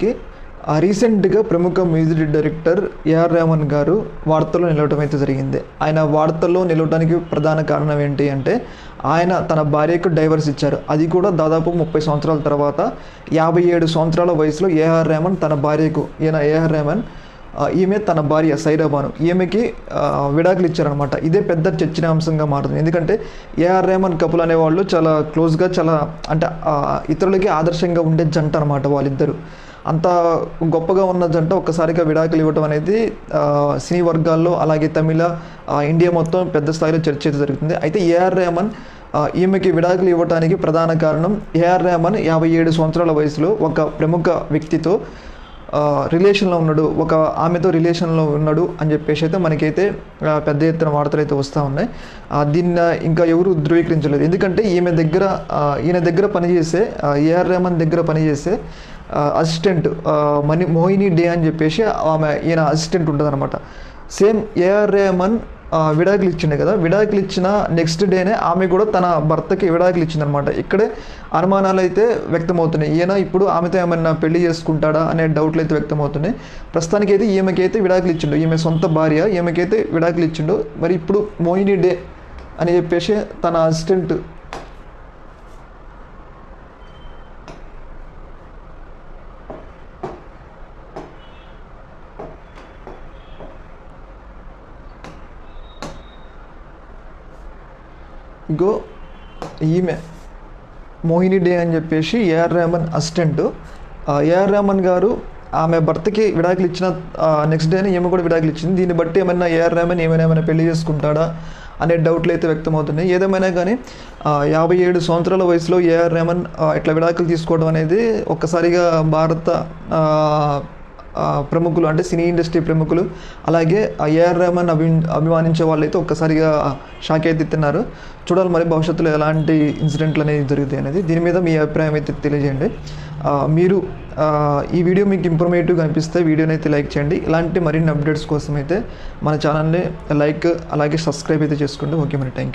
కి రీసెంట్గా ప్రముఖ మ్యూజిక్ డైరెక్టర్ ఏఆర్ రెహమాన్ గారు వార్తల్లో నిలవడం అయితే జరిగింది. ఆయన వార్తల్లో నిలవడానికి ప్రధాన కారణం ఏంటి అంటే ఆయన తన భార్యకు డైవర్స్ ఇచ్చారు. అది కూడా దాదాపు ముప్పై సంవత్సరాల తర్వాత యాభై ఏడు సంవత్సరాల వయసులో ఏఆర్ రెహమాన్ తన భార్యకు ఈయన ఏఆర్ రెహమాన్ ఈమె తన భార్య సైరాబాను ఈమెకి విడాకులు ఇచ్చారనమాట ఇదే పెద్ద చర్చనీయాంశంగా మారుతుంది. ఎందుకంటే ఏఆర్ రెహమాన్ కపుల్ అనేవాళ్ళు చాలా క్లోజ్గా చాలా అంటే ఇతరులకి ఆదర్శంగా ఉండే జంట అనమాట వాళ్ళిద్దరు. అంత గొప్పగా ఉన్న జంట ఒక్కసారిగా విడాకులు ఇవ్వడం అనేది సినీ వర్గాల్లో అలాగే తమిళ ఇండియా మొత్తం పెద్ద స్థాయిలో చర్చ అయితే జరుగుతుంది. అయితే ఏఆర్ రెహమాన్ ఈమెకి విడాకులు ఇవ్వడానికి ప్రధాన కారణం ఏఆర్ రెహమాన్ యాభై ఏడు సంవత్సరాల వయసులో ఒక ప్రముఖ వ్యక్తితో రిలేషన్లో ఉన్నాడు. ఒక ఆమెతో రిలేషన్లో ఉన్నాడు అని చెప్పేసి అయితే మనకైతే పెద్ద ఎత్తున వార్తలు అయితే వస్తూ ఉన్నాయి. దీన్ని ఇంకా ఎవరు ధృవీకరించలేదు. ఎందుకంటే ఈమె దగ్గర ఈయన దగ్గర పనిచేసే ఏఆర్ రెహమాన్ దగ్గర పనిచేసే అసిస్టెంట్ మనీ మోహిని డే అని చెప్పేసి ఆమె ఈయన అసిస్టెంట్ ఉంటుందన్నమాట. సేమ్ ఏఆర్ రేమన్ విడాకులు ఇచ్చిండే కదా విడాకులు ఇచ్చిన నెక్స్ట్ డేనే ఆమె కూడా తన భర్తకి విడాకులు ఇచ్చిందనమాట ఇక్కడే అనుమానాలు అయితే వ్యక్తమవుతున్నాయి. ఈయన ఇప్పుడు ఆమెతో ఏమన్నా పెళ్ళి చేసుకుంటాడా అనే డౌట్లు అయితే వ్యక్తమవుతున్నాయి. ప్రస్తుతానికి అయితే ఈమెకైతే విడాకులు ఇచ్చిండు. ఈమె సొంత భార్య ఈమెకైతే విడాకులు ఇచ్చిండు. మరి ఇప్పుడు మోహిని డే అని చెప్పేసి తన అసిస్టెంట్ ఇంకో ఈమె మోహిని డే అని చెప్పేసి AR Rahman assistant. AR Rahman గారు ఆమె భర్తకి విడాకులు ఇచ్చిన నెక్స్ట్ డేనే ఈమె కూడా విడాకులు ఇచ్చింది. దీన్ని బట్టి ఏమైనా ఏఆర్ రెహమాన్ ఏమైనా ఏమైనా పెళ్ళి చేసుకుంటాడా అనే డౌట్లు అయితే వ్యక్తమవుతున్నాయి. ఏదేమైనా కానీ యాభై ఏడు సంవత్సరాల వయసులో ఏఆర్ రెహమాన్ ఇట్లా విడాకులు తీసుకోవడం అనేది ఒక్కసారిగా భారత ప్రముఖులు అంటే సినీ ఇండస్ట్రీ ప్రముఖులు అలాగే ఏఆర్ రెహమాన్ అభి అభిమానించే వాళ్ళైతే ఒక్కసారిగా షాక్ అయితే తిన్నారు చూడాలి మరి భవిష్యత్తులో ఎలాంటి ఇన్సిడెంట్లు అనేవి జరుగుతాయి అనేది. దీని మీద మీ అభిప్రాయం అయితే తెలియజేయండి. మీరు ఈ వీడియో మీకు ఇన్ఫర్మేటివ్గా అనిపిస్తే వీడియోని అయితే లైక్ చేయండి. ఇలాంటి మరిన్ని అప్డేట్స్ కోసం అయితే మన ఛానల్ని లైక్ అలాగే సబ్స్క్రైబ్ అయితే చేసుకోండి. ఓకే మరి థ్యాంక్ యూ